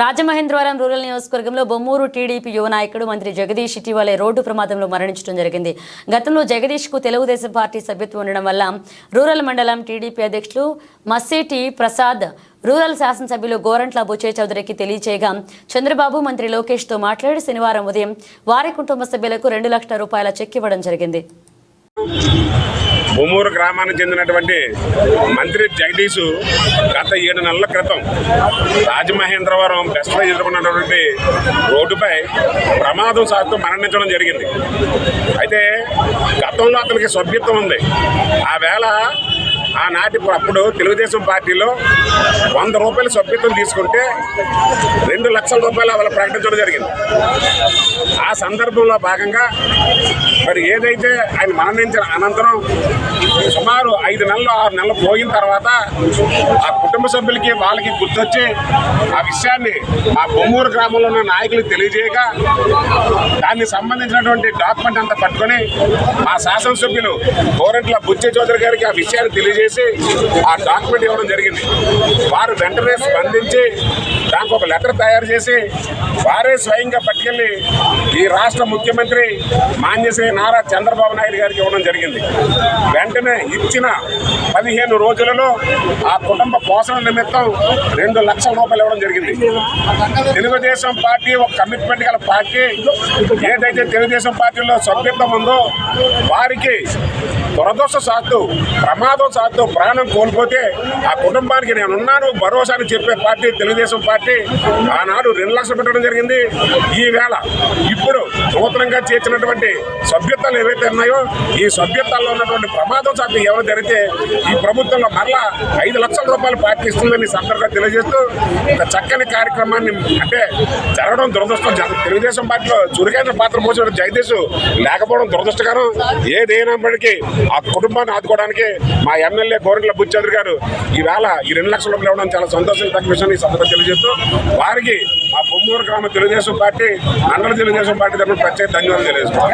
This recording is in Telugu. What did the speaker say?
రాజమహేంద్రవరం రూరల్ నియోజకవర్గంలో బొమ్మూరు టీడీపీ యువ నాయకుడు మంత్రి జగదీష్ ఇటీవలే రోడ్డు ప్రమాదంలో మరణించడం జరిగింది. గతంలో జగదీష్కు తెలుగుదేశం పార్టీ సభ్యత్వం ఉండడం వల్ల రూరల్ మండలం టీడీపీ అధ్యక్షులు మస్సేటి ప్రసాద్ రూరల్ శాసనసభ్యులు గోరంట్ల బుచే చౌదరికి తెలియచేయగా చంద్రబాబు మంత్రి లోకేష్తో మాట్లాడి శనివారం ఉదయం వారి కుటుంబ సభ్యులకు రెండు లక్షల రూపాయల చెక్ ఇవ్వడం జరిగింది. ఉమ్మూరు గ్రామానికి చెందినటువంటి మంత్రి జగదీష్ గత ఏడు నెలల క్రితం రాజమహేంద్రవరం బెస్ట్లో ఎదుర్కొన్నటువంటి రోడ్డుపై ప్రమాదం సాగుతూ మరణించడం జరిగింది. అయితే గతంలో అతనికి సభ్యత్వం ఉంది. ఆ వేళ ఆనాటి అప్పుడు తెలుగుదేశం పార్టీలో వంద రూపాయల సభ్యత్వం తీసుకుంటే రెండు లక్షల రూపాయలు వాళ్ళు ప్రకటించడం జరిగింది. ఆ సందర్భంలో భాగంగా మరి ఏదైతే ఆయన మరణించిన అనంతరం సుమారు ఐదు నెలలు ఆరు నెలలు పోయిన తర్వాత ఆ కుటుంబ సభ్యులకి వాళ్ళకి గుర్తొచ్చి ఆ విషయాన్ని ఆ బొమ్మూరు గ్రామంలో ఉన్న నాయకులకు తెలియజేయగా దానికి సంబంధించినటువంటి డాక్యుమెంట్ అంతా పట్టుకొని మా శాసనసభ్యులు గోరెంట్ల బుచ్చే చౌదరి గారికి ఆ విషయాన్ని చేసి ఆ డాక్యుమెంట్ ఇవ్వడం జరిగింది. వారు వెంటనే స్పందించి దానికి ఒక లెటర్ తయారు చేసి వారే స్వయంగా పట్టుకెళ్ళి ఈ రాష్ట్ర ముఖ్యమంత్రి మాన్యశ్రీ నారా చంద్రబాబు నాయుడు గారికి ఇవ్వడం జరిగింది. వెంటనే ఇచ్చిన పదిహేను రోజులలో ఆ కుటుంబ పోషణ నిమిత్తం రెండు లక్షల రూపాయలు ఇవ్వడం జరిగింది. తెలుగుదేశం పార్టీ ఒక కమిట్మెంట్ గల పార్టీ. ఏదైతే తెలుగుదేశం పార్టీలో సభ్యత్వం ఉందో వారికి దురదృష్ట సాత్తు ప్రమాదం సాత్తు ప్రాణం కోల్పోతే ఆ కుటుంబానికి నేనున్నాను భరోసా అని చెప్పే పార్టీ తెలుగుదేశం పార్టీ ఆనాడు రెండు లక్షలు పెట్టడం జరిగింది. ఈవేళ ఇప్పుడు నూతనంగా చేర్చినటువంటి సభ్యత్వాలు ఏవైతే ఉన్నాయో ఈ సభ్యత్వాల్లో ఉన్నటువంటి ప్రమాదం సాత్తు ఎవరు జరిగితే ఈ ప్రభుత్వంలో మరలా ఐదు లక్షల రూపాయలు పార్టీ ఇస్తుందని సందర్భంగా తెలియజేస్తూ ఒక చక్కని కార్యక్రమాన్ని అంటే జరగడం దురదృష్టం. తెలుగుదేశం పార్టీలో చురుకైన పాత్ర పోసిన జగదీష్ లేకపోవడం దురదృష్టకరం. ఏదైనప్పటికీ ఆ కుటుంబాన్ని ఆదుకోవడానికి మా ఎమ్మెల్యే గోరంట్ల బుచ్చంద్ర గారు ఈవేళ ఈ రెండు లక్షల రూపాయలు ఇవ్వడం చాలా సంతోషం తగ్గ విషయాన్ని సందర్భంగా తెలియజేస్తూ వారికి మా బొమ్మూరు గ్రామ తెలుగుదేశం పార్టీ మండల తెలుగుదేశం పార్టీ తరఫున ప్రత్యేక ధన్యవాదాలు తెలియజేస్తున్నాం.